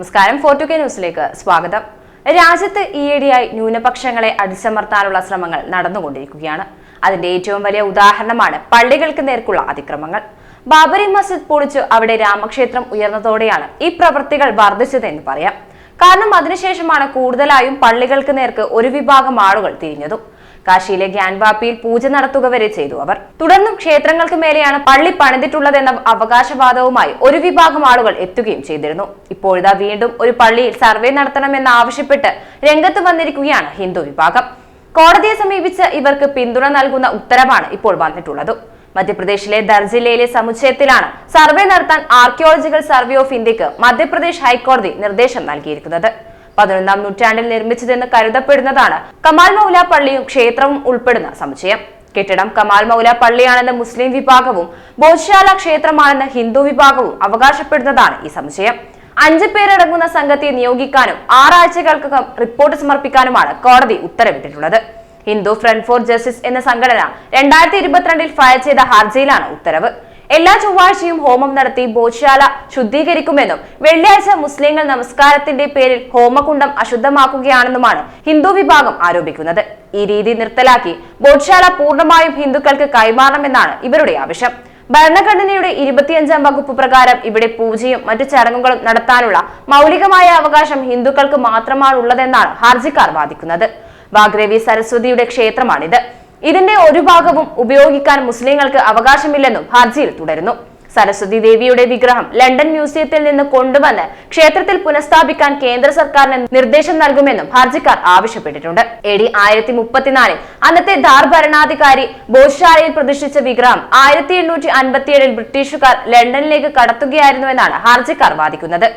നമസ്കാരം. ഫോർട്ടു കെ ന്യൂസിലേക്ക് സ്വാഗതം. രാജ്യത്ത് ഈയിടെയായി ന്യൂനപക്ഷങ്ങളെ അടിച്ചമർത്താനുള്ള ശ്രമങ്ങൾ നടന്നുകൊണ്ടിരിക്കുകയാണ്. അതിന്റെ ഏറ്റവും വലിയ ഉദാഹരണമാണ് പള്ളികൾക്ക് നേർക്കുള്ള അതിക്രമങ്ങൾ. ബാബരി മസ്ജിദ് പൊളിച്ച് അവിടെ രാമക്ഷേത്രം ഉയർന്നതോടെയാണ് ഈ പ്രവൃത്തികൾ വർദ്ധിച്ചതെന്ന് പറയാം. കാരണം അതിനുശേഷമാണ് കൂടുതലായും പള്ളികൾക്ക് നേർക്ക് ഒരു വിഭാഗം ആളുകൾ തിരിഞ്ഞതും. കാശിയിലെ ഗ്യാൻവാപ്പിയിൽ പൂജ നടത്തുക വരെ ചെയ്തു അവർ. തുടർന്നും ക്ഷേത്രങ്ങൾക്ക് മേലെയാണ് പള്ളി പണിതിട്ടുള്ളതെന്ന അവകാശവാദവുമായി ഒരു വിഭാഗം ആളുകൾ എത്തുകയും ചെയ്തിരുന്നു. ഇപ്പോഴിതാ വീണ്ടും ഒരു പള്ളിയിൽ സർവേ നടത്തണമെന്ന് ആവശ്യപ്പെട്ട് രംഗത്ത് വന്നിരിക്കുകയാണ് ഹിന്ദു വിഭാഗം. കോടതിയെ സമീപിച്ച് ഇവർക്ക് പിന്തുണ നൽകുന്ന ഉത്തരവാണ് ഇപ്പോൾ വന്നിട്ടുള്ളത്. മധ്യപ്രദേശിലെ ദർജില്ലയിലെ സമുച്ചയത്തിലാണ് സർവേ നടത്താൻ ആർക്കിയോളജിക്കൽ സർവേ ഓഫ് ഇന്ത്യയ്ക്ക് മധ്യപ്രദേശ് ഹൈക്കോടതി നിർദ്ദേശം നൽകിയിരിക്കുന്നത്. പതിനൊന്നാം നൂറ്റാണ്ടിൽ നിർമ്മിച്ചതെന്ന് കരുതപ്പെടുന്നതാണ്. കമാൽ മൗല പള്ളിയും ക്ഷേത്രവും ഉൾപ്പെടുന്ന സമുച്ചയം. കെട്ടിടം കമാൽ മൗല പള്ളിയാണെന്ന് മുസ്ലിം വിഭാഗവും ബോധശാല ക്ഷേത്രമാണെന്ന് ഹിന്ദു വിഭാഗവും അവകാശപ്പെടുന്നതാണ് ഈ സമുച്ചയം. അഞ്ചു പേരടങ്ങുന്ന സംഘത്തെ നിയോഗിക്കാനും ആറാഴ്ചകൾക്കകം റിപ്പോർട്ട് സമർപ്പിക്കാനുമാണ് കോടതി ഉത്തരവിട്ടിട്ടുള്ളത്. ഹിന്ദു ഫ്രണ്ട് ഫോർ ജസ്റ്റിസ് എന്ന സംഘടന രണ്ടായിരത്തി ഇരുപത്തിരണ്ടിൽ ഫയൽ ചെയ്ത ഹർജിയിലാണ് ഉത്തരവ്. എല്ലാ ചൊവ്വാഴ്ചയും ഹോമം നടത്തി ബോധ്ശാല ശുദ്ധീകരിക്കുമെന്നും വെള്ളിയാഴ്ച മുസ്ലിങ്ങൾ നമസ്കാരത്തിന്റെ പേരിൽ ഹോമകുണ്ടം അശുദ്ധമാക്കുകയാണെന്നുമാണ് ഹിന്ദു വിഭാഗം ആരോപിക്കുന്നത്. ഈ രീതി നിർത്തലാക്കി ബോധ്ശാല പൂർണമായും ഹിന്ദുക്കൾക്ക് കൈമാറണമെന്നാണ് ഇവരുടെ ആവശ്യം. ഭരണഘടനയുടെ ഇരുപത്തിയഞ്ചാം വകുപ്പ് പ്രകാരം ഇവിടെ പൂജയും മറ്റു ചടങ്ങുകളും നടത്താനുള്ള മൗലികമായ അവകാശം ഹിന്ദുക്കൾക്ക് മാത്രമാണുള്ളതെന്നാണ് ഹർജിക്കാർ വാദിക്കുന്നത്. വാഗ്രേവി സരസ്വതിയുടെ ക്ഷേത്രമാണിത്. ഇതിന്റെ ഒരു ഭാഗവും ഉപയോഗിക്കാൻ മുസ്ലിങ്ങൾക്ക് അവകാശമില്ലെന്നും ഹർജിയിൽ തുടരുന്നു. സരസ്വതി ദേവിയുടെ വിഗ്രഹം ലണ്ടൻ മ്യൂസിയത്തിൽ നിന്ന് കൊണ്ടുവന്ന് ക്ഷേത്രത്തിൽ പുനഃസ്ഥാപിക്കാൻ കേന്ദ്ര സർക്കാരിന് നിർദ്ദേശം നൽകുമെന്നും ഹർജിക്കാർ ആവശ്യപ്പെട്ടിട്ടുണ്ട്. എ ഡി ആയിരത്തി മുപ്പത്തിനാലിൽ അന്നത്തെ ധാർ ഭരണാധികാരി ബോധശാലയിൽ പ്രതിഷ്ഠിച്ച വിഗ്രഹം ആയിരത്തി എണ്ണൂറ്റി അൻപത്തിയേഴിൽ ബ്രിട്ടീഷുകാർ ലണ്ടനിലേക്ക് കടത്തുകയായിരുന്നുവെന്നാണ് ഹർജിക്കാർ വാദിക്കുന്നത്.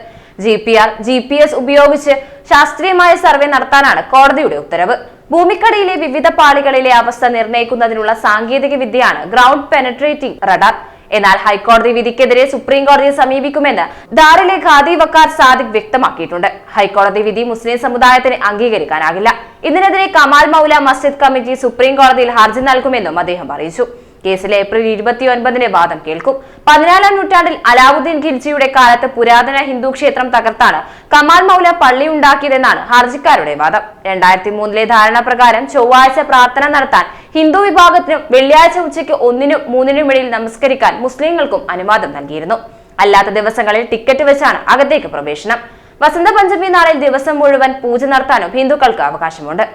G P R G P S ഉപയോഗിച്ച് ശാസ്ത്രീയമായ സർവേ നടത്താനാണ് കോടതിയുടെ ഉത്തരവ്. ഭൂമിക്കടിയിലെ വിവിധ പാളികളിലെ അവസ്ഥ നിർണയിക്കുന്നതിനുള്ള സാങ്കേതിക വിദ്യയാണ് ഗ്രൗണ്ട് പെനട്രേറ്റിംഗ് റഡാർ എന്നാൽ ഹൈക്കോടതി വിധിക്കെതിരെ സുപ്രീം കോടതിയെ സമീപിക്കുമെന്ന് ദാറിലെ ഖാദി വക്കാർ സാദിഖ് വ്യക്തമാക്കിയിട്ടുണ്ട്. ഹൈക്കോടതി വിധി മുസ്ലിം സമുദായത്തിന് അംഗീകരിക്കാനാകില്ല. ഇതിനെതിരെ കമാൽ മൗല മസ്ജിദ് കമ്മിറ്റി സുപ്രീം കോടതിയിൽ ഹർജി നൽകുമെന്നും അദ്ദേഹം അറിയിച്ചു. കേസിൽ ഏപ്രിൽ ഇരുപത്തി ഒൻപതിന് വാദം കേൾക്കും. പതിനാലാം നൂറ്റാണ്ടിൽ അലാവുദ്ദീൻ ഖിൽജിയുടെ കാലത്ത് പുരാതന ഹിന്ദു ക്ഷേത്രം തകർത്താണ് കമാൽ മൗല പള്ളി ഉണ്ടാക്കിയതെന്നാണ് ഹർജിക്കാരുടെ വാദം. രണ്ടായിരത്തി മൂന്നിലെ ധാരണ പ്രകാരം ചൊവ്വാഴ്ച പ്രാർത്ഥന നടത്താൻ ഹിന്ദു വിഭാഗത്തിനും വെള്ളിയാഴ്ച ഉച്ചയ്ക്ക് ഒന്നിനും മൂന്നിനും ഇടയിൽ നമസ്കരിക്കാൻ മുസ്ലിങ്ങൾക്കും അനുവാദം നൽകിയിരുന്നു. അല്ലാത്ത ദിവസങ്ങളിൽ ടിക്കറ്റ് വെച്ചാണ് അകത്തേക്ക് പ്രവേശനം. വസന്തപഞ്ചമി നാളിൽ ദിവസം മുഴുവൻ പൂജ നടത്താനും ഹിന്ദുക്കൾക്ക് അവകാശമുണ്ട്.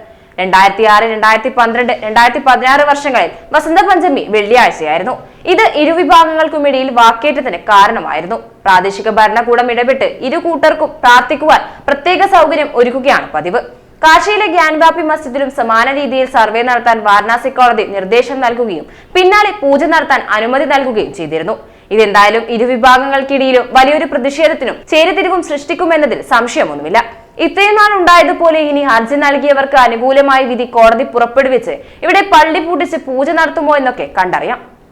രണ്ടായിരത്തി ആറ് രണ്ടായിരത്തി പന്ത്രണ്ട് രണ്ടായിരത്തി പതിനാറ് വർഷങ്ങളിൽ വസന്ത പഞ്ചമി വെള്ളിയാഴ്ചയായിരുന്നു. ഇത് ഇരുവിഭാഗങ്ങൾക്കുമിടയിൽ വാക്കേറ്റത്തിന് കാരണമായിരുന്നു. പ്രാദേശിക ഭരണകൂടം ഇടപെട്ട് ഇരു കൂട്ടർക്കും പ്രാർത്ഥിക്കുവാൻ പ്രത്യേക സൗകര്യം ഒരുക്കുകയാണ് പതിവ്. കാശിയിലെ ഗ്യാൻവാപ്പി മസ്ജിദിലും സമാന രീതിയിൽ സർവേ നടത്താൻ വാരണാസി കോടതി നിർദ്ദേശം നൽകുകയും പിന്നാലെ പൂജ നടത്താൻ അനുമതി നൽകുകയും ചെയ്തിരുന്നു. ഇതെന്തായാലും ഇരുവിഭാഗങ്ങൾക്കിടയിലും വലിയൊരു പ്രതിഷേധത്തിനും ചേരിതിരിവും സൃഷ്ടിക്കുമെന്നതിൽ സംശയമൊന്നുമില്ല. ഇത്രയും നാൾ ഉണ്ടായതുപോലെ ഇനി ഹർജി നൽകിയവർക്ക് അനുകൂലമായ വിധി കോടതി പുറപ്പെടുവിച്ച് ഇവിടെ പള്ളി പൂട്ടിച്ച് പൂജ നടത്തുമോ എന്നൊക്കെ കണ്ടറിയാം.